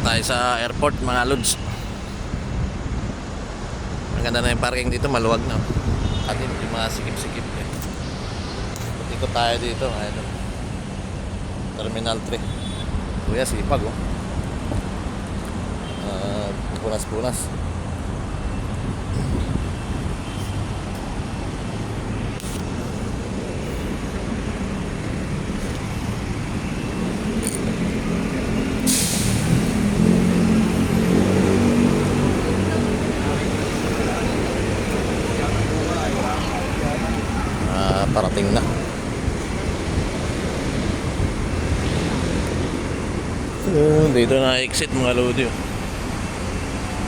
tayo sa airport mga lods. Ang ganda na yung parking dito, maluwag na. At yung yung mga sikip-sikip eh. Ikot tayo dito, ayun. Terminal 3. Kuya, sipag oh. Ah, punas-punas. Ah, parating na. Uh, dito na exit mga lodi. oh.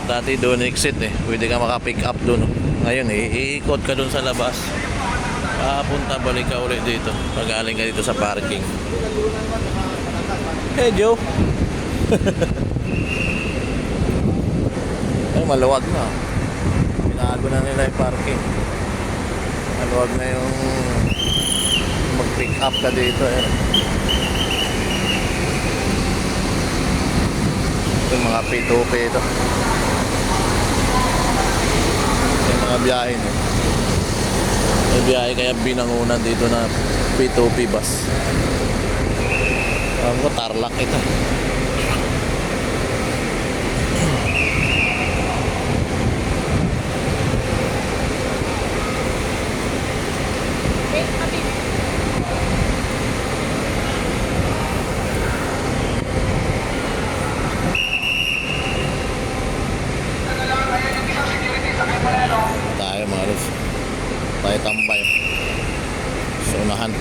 Dati doon exit eh. Pwede ka maka-pick up doon. oh. Ngayon eh, iikot ka doon sa labas. Papunta balik ka ulit dito. Pagaling ka dito sa parking. Hey Joe. Ay, maluwag na. Pinago na nila yung parking. Maluwag na yung mag-pick up ka dito. Eh. Ito yung mga P2P ito. Yung mga biyahe no. May biyahe kaya binangunan dito na P2P bus. Alam ko, Tarlac ito. tayo mga lods tayo tambay. Sa unahan.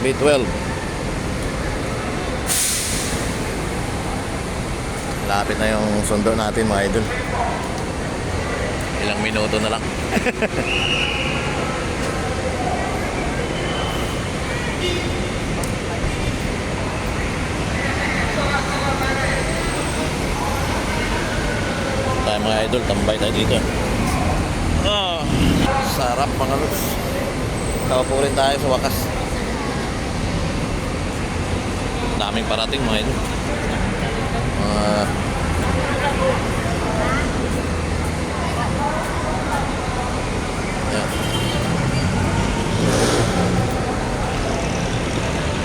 B12 lapit na yung sundo natin mga idol. Ilang minuto na lang. Tayo mga idol, tambay tayo dito. Sarap mga lods. Kaupo rin tayo sa wakas. Daming parating mga idol. Ah, yan.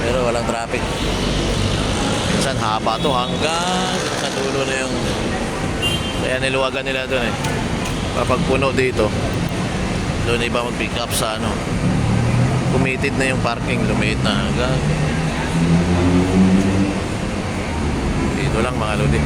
Pero walang traffic. Minsan haba to hanggang sa dulo na yung kaya niluwagan nila doon eh. Kapag dito, doon iba mag-pick up sa ano. Committed na yung parking, lumiit na hanggang. Dito lang mga lodi.